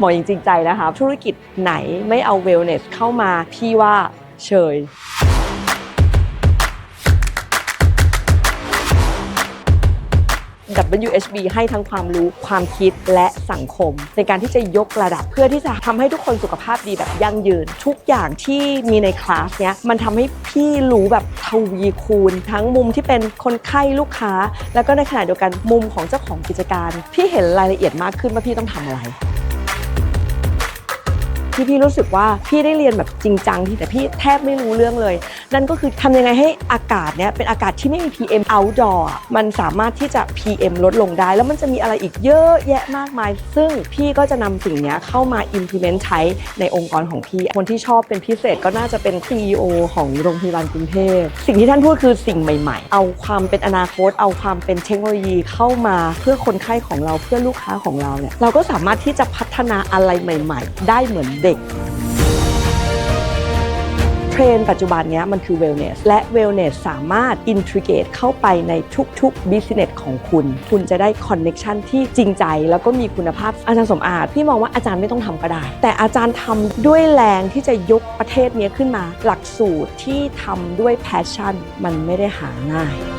หมอหญิงจริงใจนะคะ ธุรกิจไหนไม่เอาเวลเนสเข้ามาพี่ว่าเชยดับ WHB ให้ทั้งความรู้ความคิดและสังคม ในการที่จะยกระดับเพื่อที่จะทำให้ทุกคนสุขภาพดีแบบยั่งยืน ทุกอย่างที่มีในคลาสเนี้ยมันทำให้พี่รู้แบบทวีคูณ ทั้งมุมที่เป็นคนไข้ลูกค้า แล้วก็ในขณะเดียวกันมุมของเจ้าของกิจการ พี่เห็นรายละเอียดมากขึ้นว่าพี่ต้องทำอะไร ที่พี่รู้สึกว่าพี่ได้เรียนแบบจริงจังที่แต่พี่แทบไม่รู้เรื่องเลย นั่นก็คือทำยังไงให้อากาศเนี้ยเป็นอากาศที่ไม่มี PM outdoor มันสามารถที่จะ PM ลดลงได้ แล้วมันจะมีอะไรอีกเยอะแยะมากมาย ซึ่งพี่ก็จะนำสิ่งเนี้ยเข้ามา implement ใช้ในองค์กรของพี่ คนที่ชอบเป็นพิเศษก็น่าจะเป็น CEO ของโรงพยาบาลกรุงเทพสิ่งที่ท่านพูดคือสิ่งใหม่ ๆ เอาความเป็นอนาคต เอาความเป็นเทคโนโลยีเข้ามาเพื่อคนไข้ของเราเพื่อลูกค้าของเราเนี่ยเราก็สามารถที่จะพัฒนาอะไรใหม่ ๆ ได้เหมือนเด็กเทรนปัจจุบันนี้มันคือ wellness และ wellness สามารถ integrate เข้าไปในทุกๆ business ของคุณ คุณจะได้ connection ที่จริงใจ แล้วก็มีคุณภาพอาจารย์สมอาจพี่มองว่าอาจารย์ไม่ต้องทำก็ได้ แต่อาจารย์ทำด้วยแรงที่จะยกประเทศนี้ขึ้นมา หลักสูตรที่ทำด้วย passion มันไม่ได้หาง่าย